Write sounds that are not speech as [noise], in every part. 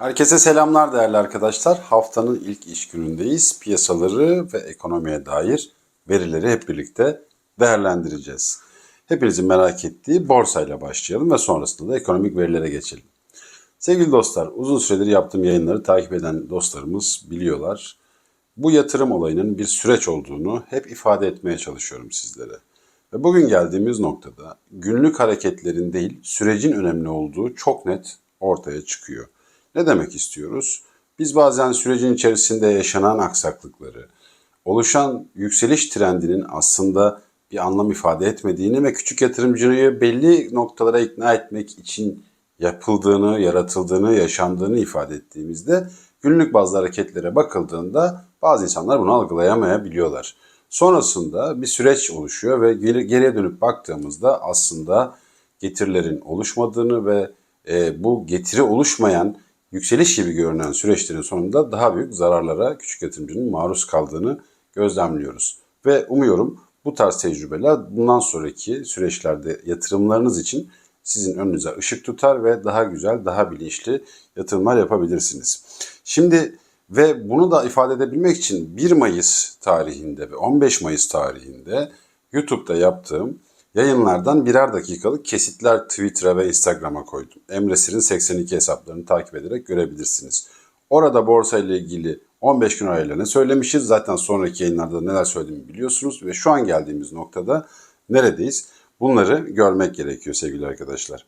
Herkese selamlar değerli arkadaşlar. Haftanın ilk iş günündeyiz. Piyasaları ve ekonomiye dair verileri hep birlikte değerlendireceğiz. Hepinizin merak ettiği borsayla başlayalım ve sonrasında da ekonomik verilere geçelim. Sevgili dostlar, uzun süredir yaptığım yayınları takip eden dostlarımız biliyorlar. Bu yatırım olayının bir süreç olduğunu hep ifade etmeye çalışıyorum sizlere. Ve bugün geldiğimiz noktada günlük hareketlerin değil, sürecin önemli olduğu çok net ortaya çıkıyor. Ne demek istiyoruz? Biz bazen sürecin içerisinde yaşanan aksaklıkları, oluşan yükseliş trendinin aslında bir anlam ifade etmediğini ve küçük yatırımcıyı belli noktalara ikna etmek için yapıldığını, yaratıldığını, yaşandığını ifade ettiğimizde günlük bazı hareketlere bakıldığında bazı insanlar bunu algılayamayabiliyorlar. Sonrasında bir süreç oluşuyor ve geri- geriye dönüp baktığımızda aslında getirilerin oluşmadığını ve e, bu getiri oluşmayan yükseliş gibi görünen süreçlerin sonunda daha büyük zararlara küçük yatırımcının maruz kaldığını gözlemliyoruz. Ve umuyorum bu tarz tecrübeler bundan sonraki süreçlerde yatırımlarınız için sizin önünüze ışık tutar ve daha güzel, daha bilinçli yatırımlar yapabilirsiniz. Şimdi ve bunu da ifade edebilmek için 1 Mayıs tarihinde ve 15 Mayıs tarihinde YouTube'da yaptığım yayınlardan birer dakikalık kesitler Twitter'a ve Instagram'a koydum. Emre Sir'in 82 hesaplarını takip ederek görebilirsiniz. Orada borsa ile ilgili 15 gün arayla ne söylemişiz. Zaten sonraki yayınlarda neler söylediğimi biliyorsunuz ve şu an geldiğimiz noktada neredeyiz? Bunları görmek gerekiyor sevgili arkadaşlar.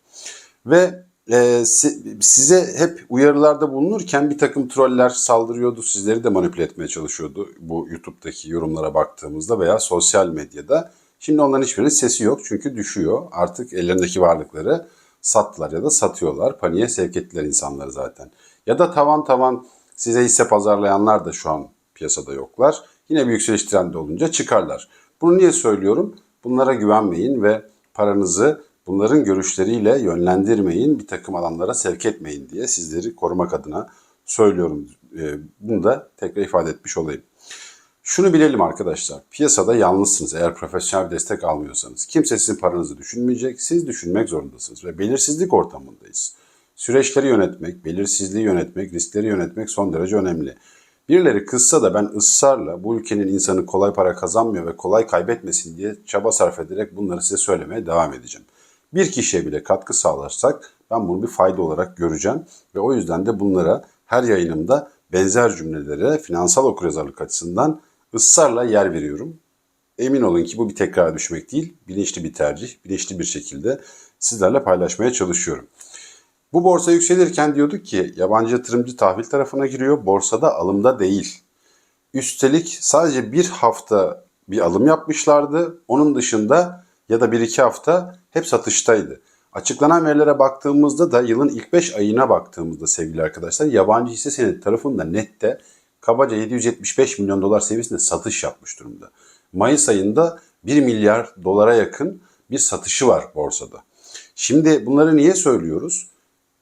Ve e, si- size hep uyarılarda bulunurken bir takım troller saldırıyordu. Sizleri de manipüle etmeye çalışıyordu bu YouTube'daki yorumlara baktığımızda veya sosyal medyada. Şimdi onların hiçbirinin sesi yok çünkü düşüyor. Artık ellerindeki varlıkları sattılar ya da satıyorlar. Paniğe sevk ettiler insanları zaten. Ya da tavan tavan size hisse pazarlayanlar da şu an piyasada yoklar. Yine bir yükseliş trendi olunca çıkarlar. Bunu niye söylüyorum? Bunlara güvenmeyin ve paranızı bunların görüşleriyle yönlendirmeyin, bir takım alanlara sevk etmeyin diye sizleri korumak adına söylüyorum. Ee, Bunu da tekrar ifade etmiş olayım. Şunu bilelim arkadaşlar. Piyasada yalnızsınız eğer profesyonel destek almıyorsanız. Kimse sizin paranızı düşünmeyecek. Siz düşünmek zorundasınız ve belirsizlik ortamındayız. Süreçleri yönetmek, belirsizliği yönetmek, riskleri yönetmek son derece önemli. Birileri kızsa da ben ısrarla bu ülkenin insanı kolay para kazanmıyor ve kolay kaybetmesin diye çaba sarf ederek bunları size söylemeye devam edeceğim. Bir kişiye bile katkı sağlarsak ben bunu bir fayda olarak göreceğim ve o yüzden de bunlara her yayınımda benzer cümlelere finansal okuryazarlık açısından ısrarla yer veriyorum. Emin olun ki bu bir tekrar düşmek değil, bilinçli bir tercih, bilinçli bir şekilde sizlerle paylaşmaya çalışıyorum. Bu borsa yükselirken diyorduk ki yabancı yatırımcı tahvil tarafına giriyor, borsada alımda değil. Üstelik sadece bir hafta bir alım yapmışlardı. Onun dışında ya da bir iki hafta hep satıştaydı. Açıklanan verilere baktığımızda da yılın ilk 5 ayına baktığımızda sevgili arkadaşlar yabancı hisse senedi tarafında nette kabaca 775 milyon dolar seviyesinde satış yapmış durumda. Mayıs ayında 1 milyar dolara yakın bir satışı var borsada. Şimdi bunları niye söylüyoruz?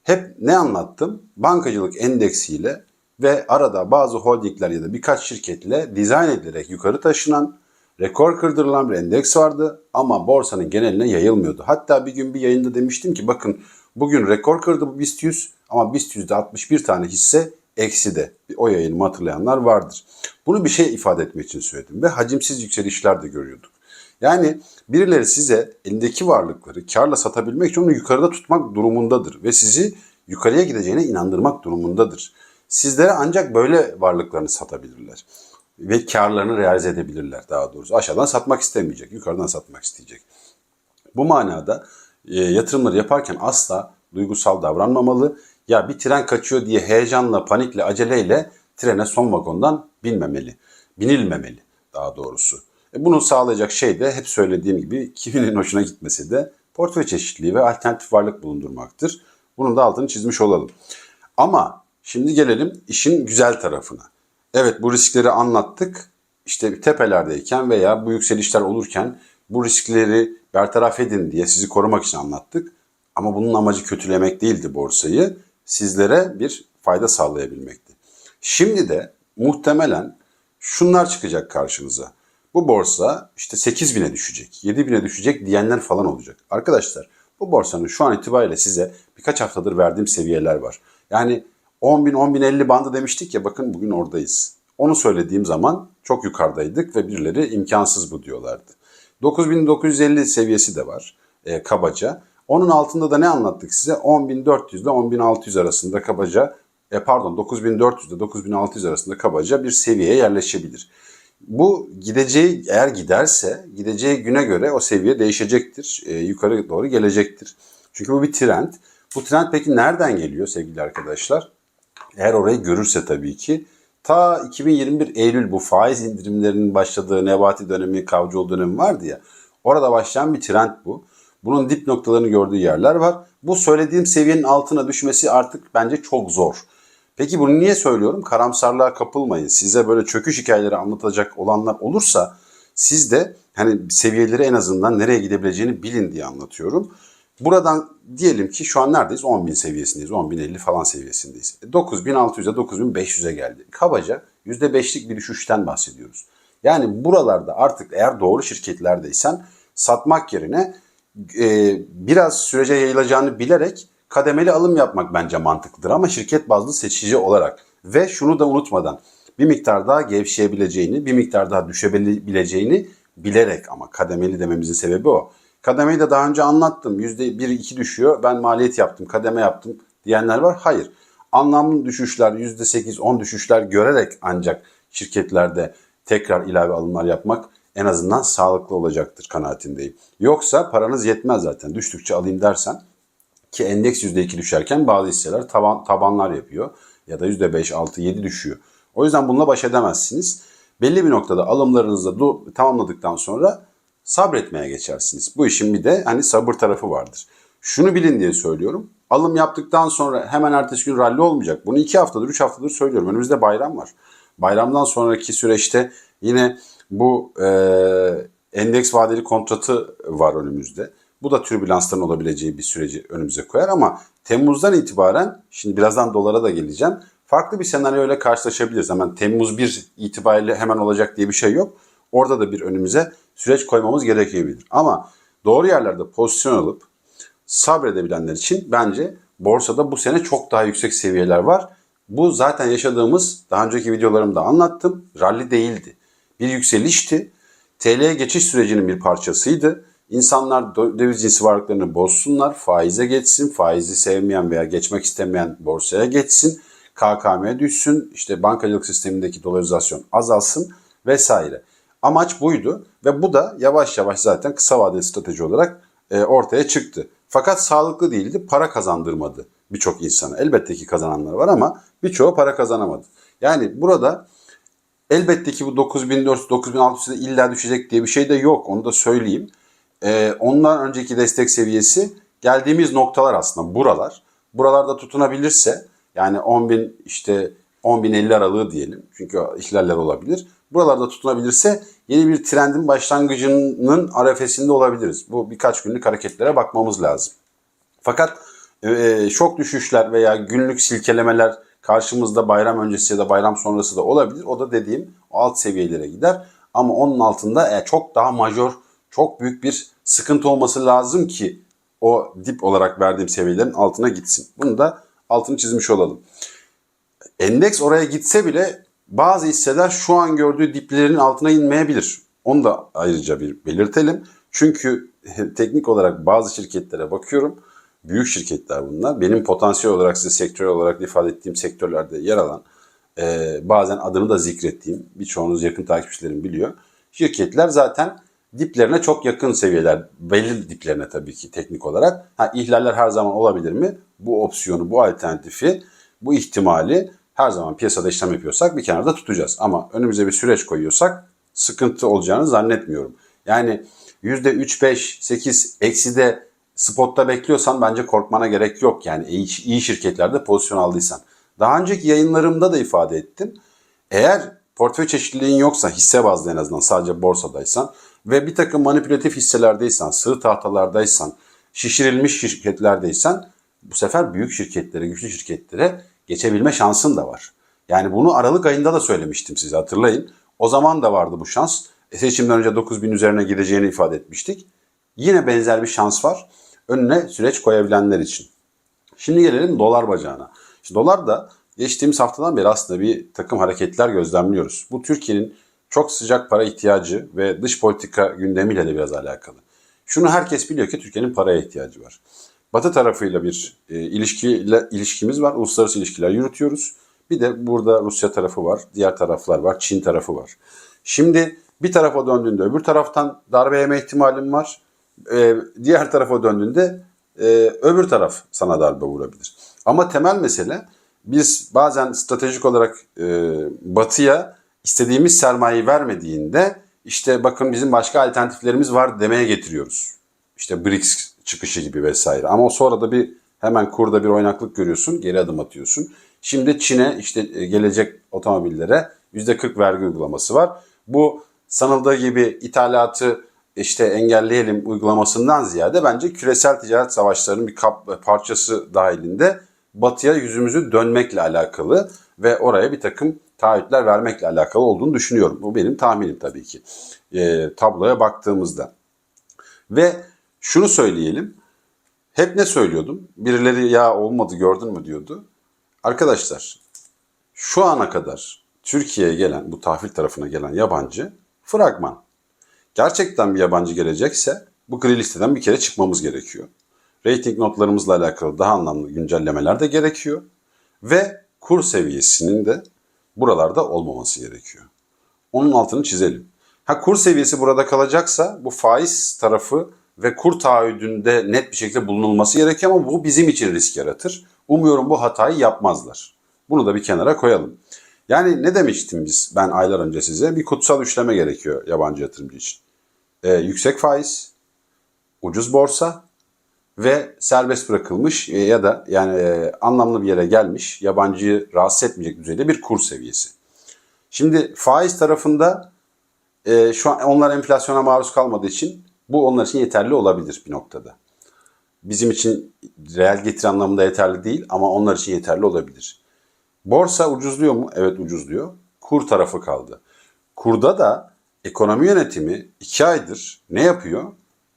Hep ne anlattım? Bankacılık endeksiyle ve arada bazı holdingler ya da birkaç şirketle dizayn edilerek yukarı taşınan, rekor kırdırılan bir endeks vardı ama borsanın geneline yayılmıyordu. Hatta bir gün bir yayında demiştim ki bakın bugün rekor kırdı bu BIST 100 ama BIST 100'de 61 tane hisse eksi de. O yayınımı hatırlayanlar vardır. Bunu bir şey ifade etmek için söyledim ve hacimsiz yükselişler de görüyorduk. Yani birileri size elindeki varlıkları karla satabilmek için onu yukarıda tutmak durumundadır ve sizi yukarıya gideceğine inandırmak durumundadır. Sizlere ancak böyle varlıklarını satabilirler ve karlarını realize edebilirler daha doğrusu. Aşağıdan satmak istemeyecek, yukarıdan satmak isteyecek. Bu manada e, yatırımları yaparken asla duygusal davranmamalı. Ya bir tren kaçıyor diye heyecanla, panikle, aceleyle trene son vagondan binmemeli. Binilmemeli daha doğrusu. E, bunu sağlayacak şey de hep söylediğim gibi kiminin hoşuna gitmesi de portföy çeşitliliği ve alternatif varlık bulundurmaktır. Bunun da altını çizmiş olalım. Ama şimdi gelelim işin güzel tarafına. Evet bu riskleri anlattık. İşte tepelerdeyken veya bu yükselişler olurken bu riskleri bertaraf edin diye sizi korumak için anlattık. Ama bunun amacı kötülemek değildi borsayı. Sizlere bir fayda sağlayabilmekti. Şimdi de muhtemelen şunlar çıkacak karşınıza. Bu borsa işte 8 bine düşecek, 7 bine düşecek diyenler falan olacak. Arkadaşlar bu borsanın şu an itibariyle size birkaç haftadır verdiğim seviyeler var. Yani 10.000-10.050 bandı demiştik ya bakın bugün oradayız. Onu söylediğim zaman çok yukarıdaydık ve birileri imkansız bu diyorlardı. 9950 seviyesi de var e, kabaca. Onun altında da ne anlattık size? 10.400 ile 10.600 arasında kabaca e, pardon 9400 ile 9600 arasında kabaca bir seviyeye yerleşebilir. Bu gideceği eğer giderse gideceği güne göre o seviye değişecektir. E, yukarı doğru gelecektir. Çünkü bu bir trend. Bu trend peki nereden geliyor sevgili arkadaşlar? Eğer orayı görürse tabii ki ta 2021 Eylül bu faiz indirimlerinin başladığı Nebati dönemi, Kavcıoğlu dönemi vardı ya. Orada başlayan bir trend bu. Bunun dip noktalarını gördüğü yerler var. Bu söylediğim seviyenin altına düşmesi artık bence çok zor. Peki bunu niye söylüyorum? Karamsarlığa kapılmayın. Size böyle çöküş hikayeleri anlatacak olanlar olursa siz de hani seviyeleri en azından nereye gidebileceğini bilin diye anlatıyorum. Buradan diyelim ki şu an neredeyiz? 10.000 seviyesindeyiz. 10.050 falan seviyesindeyiz. 9.600'e 9.500'e geldi. Kabaca %5'lik bir düşüşten bahsediyoruz. Yani buralarda artık eğer doğru şirketlerdeysen satmak yerine e, biraz sürece yayılacağını bilerek kademeli alım yapmak bence mantıklıdır ama şirket bazlı seçici olarak ve şunu da unutmadan bir miktar daha gevşeyebileceğini, bir miktar daha düşebileceğini bilerek ama kademeli dememizin sebebi o. Kademeyi de daha önce anlattım. %1-2 düşüyor. Ben maliyet yaptım, kademe yaptım diyenler var. Hayır. Anlamlı düşüşler, %8-10 düşüşler görerek ancak şirketlerde tekrar ilave alımlar yapmak en azından sağlıklı olacaktır kanaatindeyim. Yoksa paranız yetmez zaten. Düştükçe alayım dersen ki endeks %2 düşerken bazı hisseler taban, tabanlar yapıyor ya da %5, 6, 7 düşüyor. O yüzden bununla baş edemezsiniz. Belli bir noktada alımlarınızı da tamamladıktan sonra sabretmeye geçersiniz. Bu işin bir de hani sabır tarafı vardır. Şunu bilin diye söylüyorum. Alım yaptıktan sonra hemen ertesi gün ralli olmayacak. Bunu iki haftadır, üç haftadır söylüyorum. Önümüzde bayram var. Bayramdan sonraki süreçte yine bu e, endeks vadeli kontratı var önümüzde. Bu da türbülansların olabileceği bir süreci önümüze koyar ama Temmuz'dan itibaren, şimdi birazdan dolara da geleceğim, farklı bir senaryoyla karşılaşabiliriz. Hemen Temmuz 1 itibariyle hemen olacak diye bir şey yok. Orada da bir önümüze süreç koymamız gerekebilir. Ama doğru yerlerde pozisyon alıp sabredebilenler için bence borsada bu sene çok daha yüksek seviyeler var. Bu zaten yaşadığımız daha önceki videolarımda anlattım. Rally değildi. Bir yükselişti. TL'ye geçiş sürecinin bir parçasıydı. İnsanlar döviz cinsi varlıklarını bozsunlar, faize geçsin, faizi sevmeyen veya geçmek istemeyen borsaya geçsin, KKM'ye düşsün, işte bankacılık sistemindeki dolarizasyon azalsın vesaire. Amaç buydu ve bu da yavaş yavaş zaten kısa vadeli strateji olarak e, ortaya çıktı. Fakat sağlıklı değildi, para kazandırmadı birçok insana. Elbette ki kazananlar var ama birçoğu para kazanamadı. Yani burada elbette ki bu 9400-9600'e illa düşecek diye bir şey de yok. Onu da söyleyeyim. Ee, ondan önceki destek seviyesi geldiğimiz noktalar aslında buralar. Buralarda tutunabilirse yani 10.000 işte 10.050 aralığı diyelim. Çünkü ihlaller olabilir. Buralarda tutunabilirse yeni bir trendin başlangıcının arefesinde olabiliriz. Bu birkaç günlük hareketlere bakmamız lazım. Fakat e, şok düşüşler veya günlük silkelemeler karşımızda bayram öncesi ya da bayram sonrası da olabilir. O da dediğim o alt seviyelere gider. Ama onun altında e, çok daha majör, çok büyük bir sıkıntı olması lazım ki o dip olarak verdiğim seviyelerin altına gitsin. Bunu da altını çizmiş olalım. Endeks oraya gitse bile bazı hisseler şu an gördüğü diplerin altına inmeyebilir. Onu da ayrıca bir belirtelim. Çünkü [laughs] teknik olarak bazı şirketlere bakıyorum. Büyük şirketler bunlar. Benim potansiyel olarak size sektör olarak ifade ettiğim sektörlerde yer alan e, bazen adını da zikrettiğim birçoğunuz yakın takipçilerim biliyor. Şirketler zaten diplerine çok yakın seviyeler. Belli diplerine tabii ki teknik olarak. Ha, ihlaller her zaman olabilir mi? Bu opsiyonu, bu alternatifi, bu ihtimali her zaman piyasada işlem yapıyorsak bir kenarda tutacağız. Ama önümüze bir süreç koyuyorsak sıkıntı olacağını zannetmiyorum. Yani %3, 5, 8 eksi de spotta bekliyorsan bence korkmana gerek yok. Yani iyi, iyi şirketlerde pozisyon aldıysan. Daha önceki yayınlarımda da ifade ettim. Eğer portföy çeşitliliğin yoksa hisse bazlı en azından sadece borsadaysan ve bir takım manipülatif hisselerdeysen, sığ tahtalardaysan, şişirilmiş şirketlerdeysen bu sefer büyük şirketlere, güçlü şirketlere geçebilme şansın da var. Yani bunu Aralık ayında da söylemiştim size hatırlayın. O zaman da vardı bu şans. E seçimden önce 9000 üzerine gideceğini ifade etmiştik. Yine benzer bir şans var. Önüne süreç koyabilenler için. Şimdi gelelim dolar bacağına. Şimdi dolar da geçtiğimiz haftadan beri aslında bir takım hareketler gözlemliyoruz. Bu Türkiye'nin çok sıcak para ihtiyacı ve dış politika gündemiyle de biraz alakalı. Şunu herkes biliyor ki Türkiye'nin paraya ihtiyacı var. Batı tarafıyla bir e, ilişkiyle ilişkimiz var. Uluslararası ilişkiler yürütüyoruz. Bir de burada Rusya tarafı var, diğer taraflar var, Çin tarafı var. Şimdi bir tarafa döndüğünde öbür taraftan darbe yeme ihtimalin var. Ee, diğer tarafa döndüğünde e, öbür taraf sana darbe vurabilir. Ama temel mesele biz bazen stratejik olarak e, batıya istediğimiz sermayeyi vermediğinde işte bakın bizim başka alternatiflerimiz var demeye getiriyoruz. İşte BRICS çıkışı gibi vesaire. Ama sonra da bir hemen kurda bir oynaklık görüyorsun, geri adım atıyorsun. Şimdi Çin'e işte e, gelecek otomobillere %40 vergi uygulaması var. Bu sanıldığı gibi ithalatı işte engelleyelim uygulamasından ziyade bence küresel ticaret savaşlarının bir kap, parçası dahilinde batıya yüzümüzü dönmekle alakalı ve oraya bir takım taahhütler vermekle alakalı olduğunu düşünüyorum. Bu benim tahminim tabii ki e, tabloya baktığımızda. Ve şunu söyleyelim. Hep ne söylüyordum? Birileri ya olmadı gördün mü diyordu. Arkadaşlar şu ana kadar Türkiye'ye gelen bu tahvil tarafına gelen yabancı fragman. Gerçekten bir yabancı gelecekse bu gri listeden bir kere çıkmamız gerekiyor. Rating notlarımızla alakalı daha anlamlı güncellemeler de gerekiyor. Ve kur seviyesinin de buralarda olmaması gerekiyor. Onun altını çizelim. Ha kur seviyesi burada kalacaksa bu faiz tarafı ve kur taahhüdünde net bir şekilde bulunulması gerekiyor ama bu bizim için risk yaratır. Umuyorum bu hatayı yapmazlar. Bunu da bir kenara koyalım. Yani ne demiştim biz ben aylar önce size? Bir kutsal üçleme gerekiyor yabancı yatırımcı için. Ee, yüksek faiz, ucuz borsa ve serbest bırakılmış e, ya da yani e, anlamlı bir yere gelmiş yabancıyı rahatsız etmeyecek düzeyde bir kur seviyesi. Şimdi faiz tarafında e, şu an onlar enflasyona maruz kalmadığı için bu onlar için yeterli olabilir bir noktada. Bizim için reel getiri anlamında yeterli değil ama onlar için yeterli olabilir. Borsa ucuzluyor mu? Evet ucuzluyor. Kur tarafı kaldı. Kurda da ekonomi yönetimi iki aydır ne yapıyor?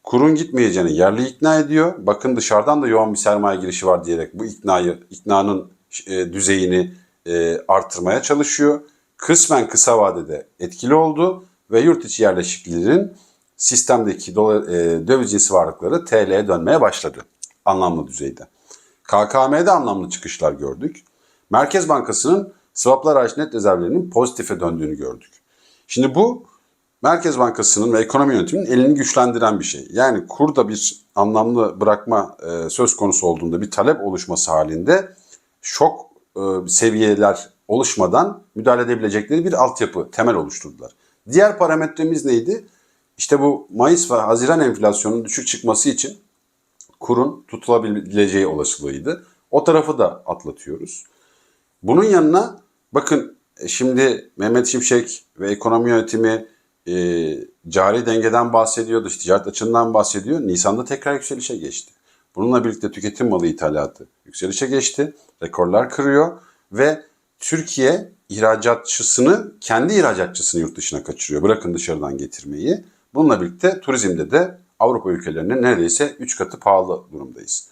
Kurun gitmeyeceğini yerli ikna ediyor. Bakın dışarıdan da yoğun bir sermaye girişi var diyerek bu iknayı, iknanın e, düzeyini e, arttırmaya çalışıyor. Kısmen kısa vadede etkili oldu ve yurt içi yerleşiklerin sistemdeki dolar, e, döviz cinsi varlıkları TL'ye dönmeye başladı anlamlı düzeyde. KKM'de anlamlı çıkışlar gördük. Merkez Bankası'nın swaplar hariç net rezervlerinin pozitife döndüğünü gördük. Şimdi bu Merkez Bankası'nın ve ekonomi yönetiminin elini güçlendiren bir şey. Yani kurda bir anlamlı bırakma e, söz konusu olduğunda bir talep oluşması halinde şok e, seviyeler oluşmadan müdahale edebilecekleri bir altyapı, temel oluşturdular. Diğer parametremiz neydi? İşte bu Mayıs ve Haziran enflasyonunun düşük çıkması için kurun tutulabileceği olasılığıydı. O tarafı da atlatıyoruz. Bunun yanına bakın e, şimdi Mehmet Şimşek ve ekonomi yönetimi e, cari dengeden bahsediyor, dış ticaret açığından bahsediyor. Nisan'da tekrar yükselişe geçti. Bununla birlikte tüketim malı ithalatı yükselişe geçti. Rekorlar kırıyor ve Türkiye ihracatçısını, kendi ihracatçısını yurt dışına kaçırıyor. Bırakın dışarıdan getirmeyi. Bununla birlikte turizmde de Avrupa ülkelerinin neredeyse 3 katı pahalı durumdayız.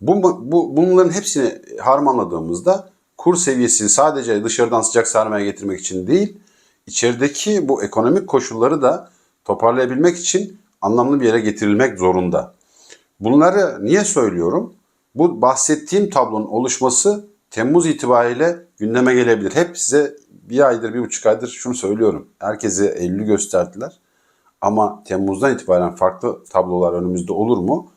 Bu, bu, bunların hepsini harmanladığımızda kur seviyesi sadece dışarıdan sıcak sermaye getirmek için değil, içerideki bu ekonomik koşulları da toparlayabilmek için anlamlı bir yere getirilmek zorunda. Bunları niye söylüyorum? Bu bahsettiğim tablonun oluşması Temmuz itibariyle gündeme gelebilir. Hep size bir aydır, bir buçuk aydır şunu söylüyorum. Herkese Eylül'ü gösterdiler. Ama Temmuz'dan itibaren farklı tablolar önümüzde olur mu?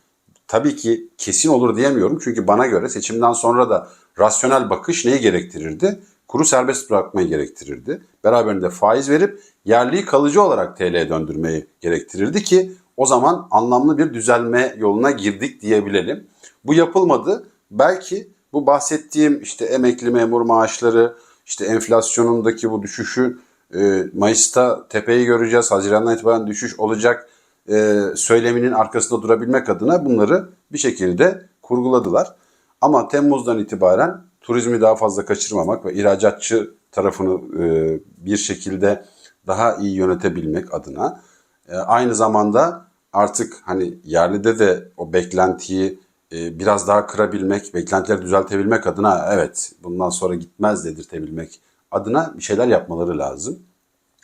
Tabii ki kesin olur diyemiyorum. Çünkü bana göre seçimden sonra da rasyonel bakış neyi gerektirirdi? Kuru serbest bırakmayı gerektirirdi. Beraberinde faiz verip yerliyi kalıcı olarak TL'ye döndürmeyi gerektirirdi ki o zaman anlamlı bir düzelme yoluna girdik diyebilelim. Bu yapılmadı. Belki bu bahsettiğim işte emekli memur maaşları, işte enflasyonundaki bu düşüşü e, Mayıs'ta tepeyi göreceğiz, Haziran'dan itibaren düşüş olacak e, söyleminin arkasında durabilmek adına bunları bir şekilde kurguladılar. Ama Temmuz'dan itibaren turizmi daha fazla kaçırmamak ve ihracatçı tarafını e, bir şekilde daha iyi yönetebilmek adına e, aynı zamanda artık hani yerlide de o beklentiyi e, biraz daha kırabilmek, beklentileri düzeltebilmek adına evet bundan sonra gitmez dedirtebilmek adına bir şeyler yapmaları lazım.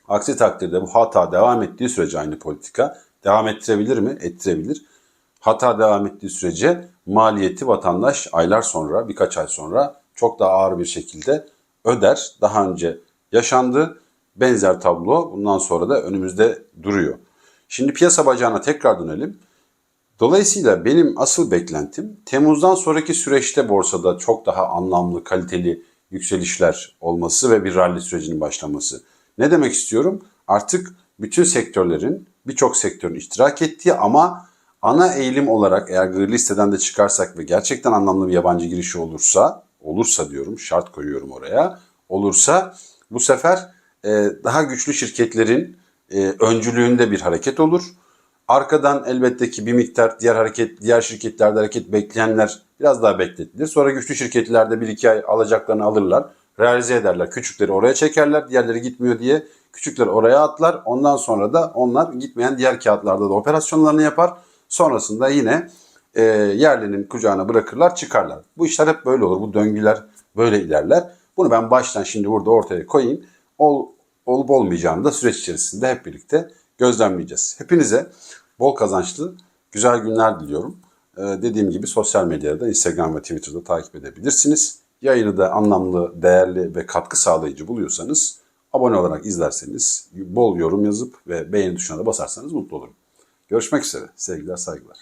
Aksi takdirde bu hata devam ettiği sürece aynı politika devam ettirebilir mi? Ettirebilir. Hata devam ettiği sürece maliyeti vatandaş aylar sonra, birkaç ay sonra çok daha ağır bir şekilde öder. Daha önce yaşandı. Benzer tablo bundan sonra da önümüzde duruyor. Şimdi piyasa bacağına tekrar dönelim. Dolayısıyla benim asıl beklentim Temmuz'dan sonraki süreçte borsada çok daha anlamlı, kaliteli yükselişler olması ve bir rally sürecinin başlaması. Ne demek istiyorum? Artık bütün sektörlerin, birçok sektörün iştirak ettiği ama ana eğilim olarak eğer gri listeden de çıkarsak ve gerçekten anlamlı bir yabancı girişi olursa, olursa diyorum, şart koyuyorum oraya, olursa bu sefer e, daha güçlü şirketlerin e, öncülüğünde bir hareket olur. Arkadan elbette ki bir miktar diğer hareket, diğer şirketlerde hareket bekleyenler biraz daha bekletilir. Sonra güçlü şirketlerde bir iki ay alacaklarını alırlar, realize ederler. Küçükleri oraya çekerler, diğerleri gitmiyor diye küçükler oraya atlar. Ondan sonra da onlar gitmeyen diğer kağıtlarda da operasyonlarını yapar. Sonrasında yine e, yerlinin kucağına bırakırlar, çıkarlar. Bu işler hep böyle olur. Bu döngüler böyle ilerler. Bunu ben baştan şimdi burada ortaya koyayım. Ol, olup olmayacağını da süreç içerisinde hep birlikte gözlemleyeceğiz. Hepinize bol kazançlı, güzel günler diliyorum. Ee, dediğim gibi sosyal medyada, Instagram ve Twitter'da takip edebilirsiniz. Yayını da anlamlı, değerli ve katkı sağlayıcı buluyorsanız abone olarak izlerseniz, bol yorum yazıp ve beğeni tuşuna da basarsanız mutlu olurum. Görüşmek üzere. Sevgiler, saygılar.